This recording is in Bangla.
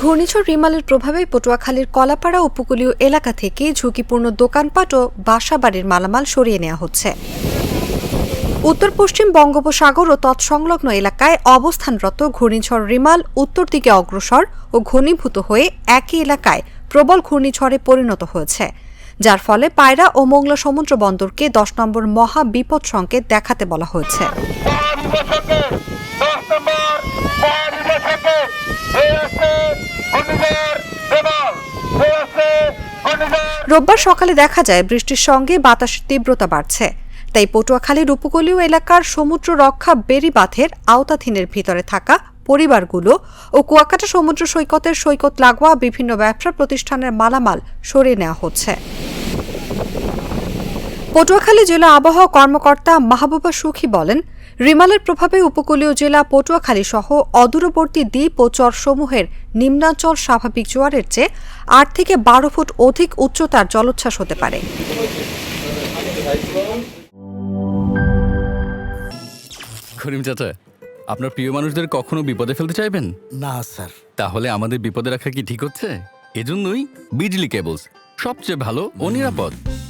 ঘূর্ণিঝড় রিমালের প্রভাবে পটুয়াখালীর কলাপাড়া উপকূলীয় এলাকা থেকে ঝুঁকিপূর্ণ দোকানপাট ও বাসাবাড়ির মালামাল সরিয়ে নেওয়া হচ্ছে। উত্তর পশ্চিম বঙ্গোপসাগর ও তৎসংলগ্ন এলাকায় অবস্থানরত ঘূর্ণিঝড় রিমাল উত্তর দিকে অগ্রসর ও ঘনীভূত হয়ে একই এলাকায় প্রবল ঘূর্ণিঝড়ে পরিণত হয়েছে, যার ফলে পায়রা ও মোংলা সমুদ্র বন্দরকে দশ নম্বর মহা বিপদ সংকেত দেখাতে বলা হয়েছে। রোববার সকালে দেখা যায় বৃষ্টির সঙ্গে বাতাসের তীব্রতা বাড়ছে। তাই পটুয়াখালীর উপকূলীয় এলাকার সমুদ্র রক্ষা বেড়িবাঁধের আওতাধীনের ভিতরে থাকা পরিবারগুলো ও কুয়াকাটা সমুদ্র সৈকতের সৈকত লাগোয়া বিভিন্ন ব্যবসা প্রতিষ্ঠানের মালামাল সরিয়ে নেওয়া হচ্ছে। পটুয়াখালী জেলা আবহাওয়া কর্মকর্তা মাহবুবা সুখী বলেন রিমালের প্রভাবে উপকূলীয় জেলা পটুয়াখালী সহ অদূরবর্তী দ্বীপ ও চরসমূহের নিম্নাঞ্চল স্বাভাবিক জোয়ারের চেয়ে আট থেকে বারো ফুট অধিক উচ্চতার জলোচ্ছ্বাস হতে পারে। করিম চাচা আপনার প্রিয় মানুষদের কখনো বিপদে ফেলতে চাইবেন? না স্যার। তাহলে আমাদের বিপদে রাখা কি ঠিক হচ্ছে? এজন্যই বিজলি কেবলস সবচেয়ে ভালো ও নিরাপদ।